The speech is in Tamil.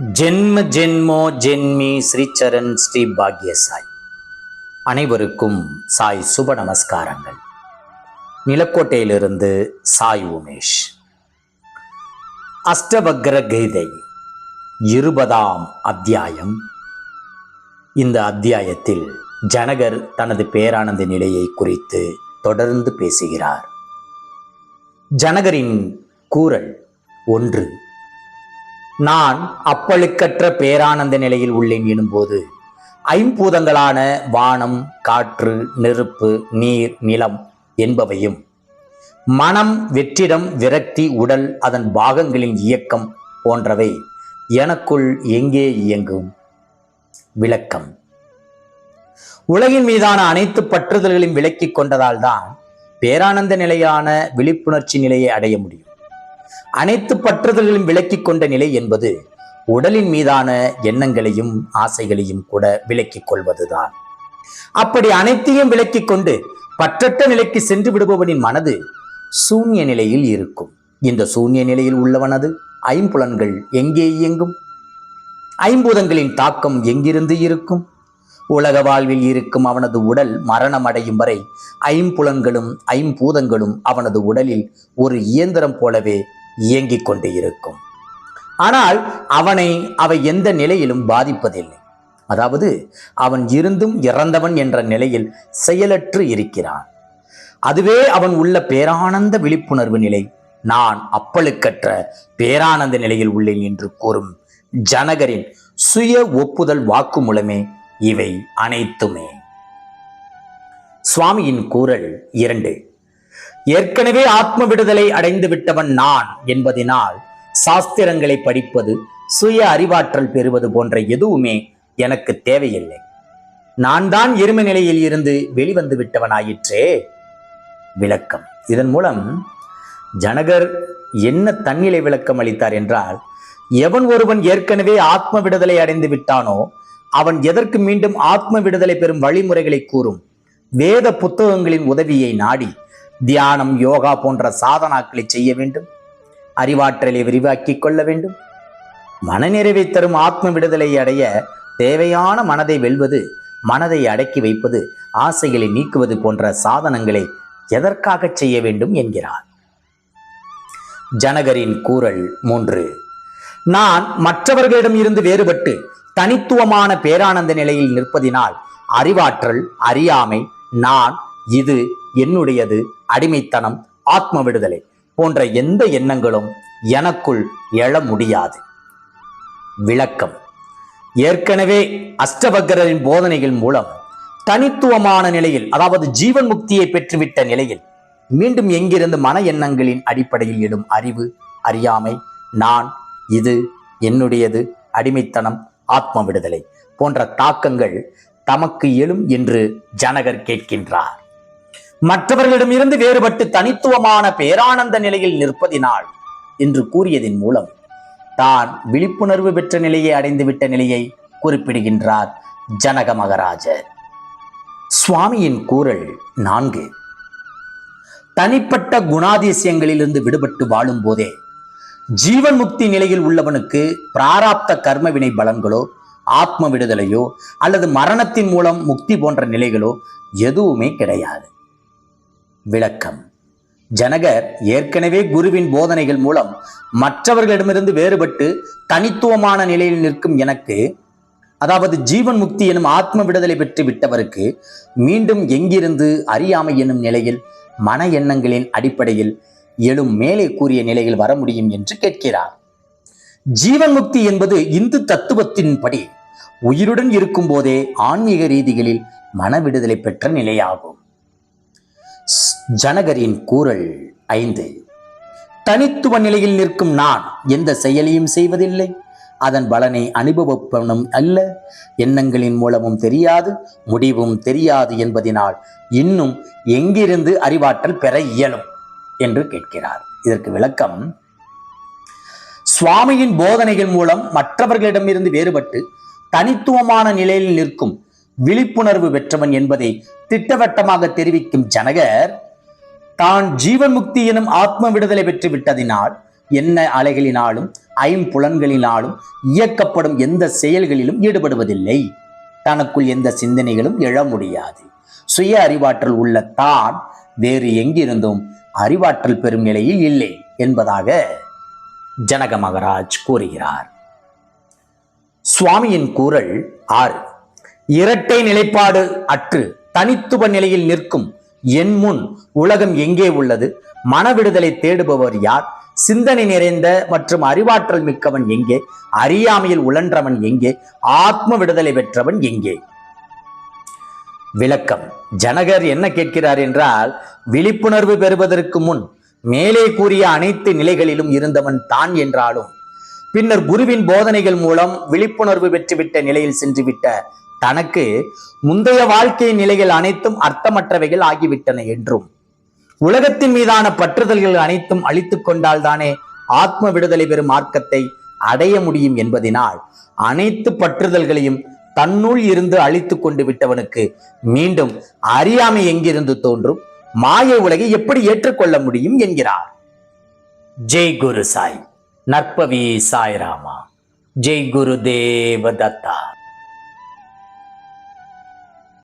ஜென்ம ஜென்மோ ஜென்மி ஸ்ரீச்சரண் ஸ்ரீ பாக்ய சாய் அனைவருக்கும் சாய் சுப நமஸ்காரங்கள். நிலக்கோட்டையிலிருந்து சாய் உமேஷ். அஷ்டவக்ர கீதை இருபதாம் அத்தியாயம். இந்த அத்தியாயத்தில் ஜனகர் தனது பேரானந்த நிலையை குறித்து தொடர்ந்து பேசுகிறார். ஜனகரின் கூறல் ஒன்று. நான் அப்பழுக்கற்ற பேரானந்த நிலையில் உள்ளேன் எனும்போது ஐம்பூதங்களான வானம் காற்று நெருப்பு நீர் நிலம் என்பவையும் மனம் வெற்றிடம் விரக்தி உடல் அதன் பாகங்களின் இயக்கம் போன்றவை எனக்குள் எங்கே இயங்கும்? விளக்கம். உலகின் மீதான அனைத்து பற்றுதல்களையும் விலக்கிக் கொண்டதால் தான் பேரானந்த நிலையான விழிப்புணர்ச்சி நிலையை அடைய முடியும். அனைத்து பற்றுதல்களையும் விலக்கிக் கொண்ட நிலை என்பது உடலின் மீதான எண்ணங்களையும் ஆசைகளையும் கூட விலக்கிக் கொள்வதுதான். அப்படி அனைத்தையும் விலக்கிக் கொண்டு பற்றற்ற நிலைக்கு சென்று விடுபவனின் மனது சூன்ய நிலையில் இருக்கும். இந்த சூன்ய நிலையில் உள்ளவனது ஐம்புலன்கள் எங்கே இயங்கும்? ஐம்பூதங்களின் தாக்கம் எங்கிருந்து இருக்கும்? உலக வாழ்வில் இருக்கும் அவனது உடல் மரணம் அடையும் வரை ஐம்புலன்களும் ஐம்பூதங்களும் அவனது உடலில் ஒரு இயந்திரம் போலவே இயங்கிக் கொண்டு இருக்கும். ஆனால் அவனை அவை எந்த நிலையிலும் பாதிப்பதில்லை. அதாவது அவன் இருந்தும் இறந்தவன் என்ற நிலையில் செயலற்று இருக்கிறான். அதுவே அவன் உள்ள பேரானந்த விழிப்புணர்வு நிலை. நான் அப்பழுக்கற்ற பேரானந்த நிலையில் உள்ளேன் என்று கூறும் ஜனகரின் சுய ஒப்புதல் வாக்குமூலமே இவை அனைத்துமே. சுவாமியின் கூறல் இரண்டு. ஏற்கனவே ஆத்ம விடுதலை அடைந்து விட்டவன் நான் என்பதினால் சாஸ்திரங்களை படிப்பது சுய அறிவாற்றல் பெறுவது போன்ற எதுவுமே எனக்கு தேவையில்லை. நான் தான் எருமை நிலையில் இருந்து வெளிவந்து விட்டவனாயிற்றே. விளக்கம். இதன் மூலம் ஜனகர் என்ன தன்னிலை விளக்கம் அளித்தார் என்றால் எவன் ஒருவன் ஏற்கனவே ஆத்ம விடுதலை அடைந்து விட்டானோ அவன் எதற்கு மீண்டும் ஆத்ம விடுதலை பெறும் வழிமுறைகளை கூறும் வேத புத்தகங்களின் உதவியை நாடி தியானம் யோகா போன்ற சாதனாக்களை செய்ய வேண்டும். அறிவாற்றலை விரிவாக்கிக் கொள்ள வேண்டும். மனநிறைவை தரும் ஆத்ம விடுதலை அடைய தேவையான மனதை வெல்வது மனதை அடக்கி வைப்பது ஆசைகளை நீக்குவது போன்ற சாதனங்களை எதற்காக செய்ய வேண்டும் என்கிறார். ஜனகரின் கூறல் மூன்று. நான் மற்றவர்களிடம் இருந்து வேறுபட்டு தனித்துவமான பேரானந்த நிலையில் நிற்பதினால் அறிவாற்றல் அறியாமை நான் இது என்னுடையது அடிமைத்தனம் ஆத்ம விடுதலை போன்ற எந்த எண்ணங்களும் எனக்குள் எழ முடியாது. விளக்கம். ஏற்கனவே அஷ்டவக்கரின் போதனைகள் மூலம் தனித்துவமான நிலையில் அதாவது ஜீவன் முக்தியை பெற்றுவிட்ட நிலையில் மீண்டும் எங்கிருந்து மன எண்ணங்களின் அடிப்படையில் எழும் அறிவு அறியாமை நான் இது என்னுடையது அடிமைத்தனம் ஆத்ம விடுதலை போன்ற தாக்கங்கள் தமக்கு எழும் என்று ஜனகர் கேட்கின்றார். மற்றவர்களிடமிருந்து வேறுபட்டு தனித்துவமான பேரானந்த நிலையில் நிற்பதினால் என்று கூறியதன் மூலம் தான் விழிப்புணர்வு பெற்ற நிலையை அடைந்துவிட்ட நிலையை குறிப்பிடுகின்றார் ஜனக மகராஜர். சுவாமியின் கூறல் நான்கு. தனிப்பட்ட குணாதிசயங்களிலிருந்து விடுபட்டு வாழும் போதே ஜீவன் முக்தி நிலையில் உள்ளவனுக்கு பிராராப்த கர்மவினை பலன்களோ ஆத்ம விடுதலையோ அல்லது மரணத்தின் மூலம் முக்தி போன்ற நிலைகளோ எதுவுமே கிடையாது. விளக்கம். ஜனகர் ஏற்கனவே குருவின் போதனைகள் மூலம் மற்றவர்களிடமிருந்து வேறுபட்டு தனித்துவமான நிலையில் நிற்கும் எனக்கு அதாவது ஜீவன் முக்தி எனும் ஆத்ம விடுதலை பெற்று விட்டவருக்கு மீண்டும் எங்கிருந்து அறியாமை என்னும் நிலையில் மன எண்ணங்களின் அடிப்படையில் எழும் மேலே கூறிய நிலையில் வர முடியும் என்று கேட்கிறார். ஜீவன் முக்தி என்பது இந்து தத்துவத்தின்படி உயிருடன் இருக்கும் போதே ஆன்மீக ரீதிகளில் மன விடுதலை பெற்ற நிலையாகும். ஜனகரின் கூறல் ஐந்து. தனித்துவ நிலையில் நிற்கும் நான் எந்த செயலையும் செய்வதில்லை. அதன் பலனை அனுபவப்பனும் அல்ல. எண்ணங்களின் மூலமும் தெரியாது முடிவும் தெரியாது என்பதினால் இன்னும் எங்கிருந்து அறிவாற்றல் பெற இயலும் என்று கேட்கிறார். இதற்கு விளக்கம் சுவாமியின் போதனைகள் மூலம் மற்றவர்களிடமிருந்து வேறுபட்டு தனித்துவமான நிலையில் நிற்கும் விழிப்புணர்வு பெற்றவன் என்பதை திட்டவட்டமாக தெரிவிக்கும் ஜனகர் தான் ஜீவன் முக்தி எனும் ஆத்ம விடுதலை பெற்று விட்டதினால் என்ன அலைகளினாலும் ஐம்புலன்களினாலும் இயக்கப்படும் எந்த செயல்களிலும் ஈடுபடுவதில்லை. தனக்குள் எந்த சிந்தனைகளும் எழ முடியாது. சுய அறிவாற்றல் உள்ள தான் வேறு எங்கிருந்தும் அறிவாற்றல் பெறும் நிலையில் இல்லை என்பதாக ஜனக மகராஜ் கூறுகிறார். சுவாமியின் கூறல் ஆறு. இரட்டை நிலைப்பாடு அற்று தனித்துவ நிலையில் நிற்கும் என் முன் உலகம் எங்கே உள்ளது? மனவிடுதலை தேடுபவர் யார்? சிந்தனை நிறைந்த மற்றும் அறிவாற்றல் மிக்கவன் எங்கே? அறியாமையில் உழன்றவன் எங்கே? ஆத்ம விடுதலை பெற்றவன் எங்கே? விளக்கம். ஜனகர் என்ன கேட்கிறார் என்றால் விழிப்புணர்வு பெறுவதற்கு முன் மேலே கூறிய அனைத்து நிலைகளிலும் இருந்தவன் தான் என்றாலும் பின்னர் குருவின் போதனைகள் மூலம் விழிப்புணர்வு பெற்றுவிட்ட நிலையில் சென்றுவிட்ட தனக்கு முந்தைய வாழ்க்கை நிலைகள் அனைத்தும் அர்த்தமற்றவைகள் ஆகிவிட்டன என்றும் உலகத்தின் மீதான பற்றுதல்கள் அனைத்தும் அழித்துக் கொண்டால்தானே ஆத்ம விடுதலை பெறும் மார்க்கத்தை அடைய முடியும் என்பதினால் அனைத்து பற்றுதல்களையும் தன்னுள் இருந்து அழித்துக் கொண்டு விட்டவனுக்கு மீண்டும் அறியாமை எங்கிருந்து தோன்றும்? மாய உலகை எப்படி ஏற்றுக்கொள்ள முடியும் என்கிறார். ஜெய் குரு சாய். நற்பவி சாய்ராமா. ஜெய் குரு தேவதத்தா.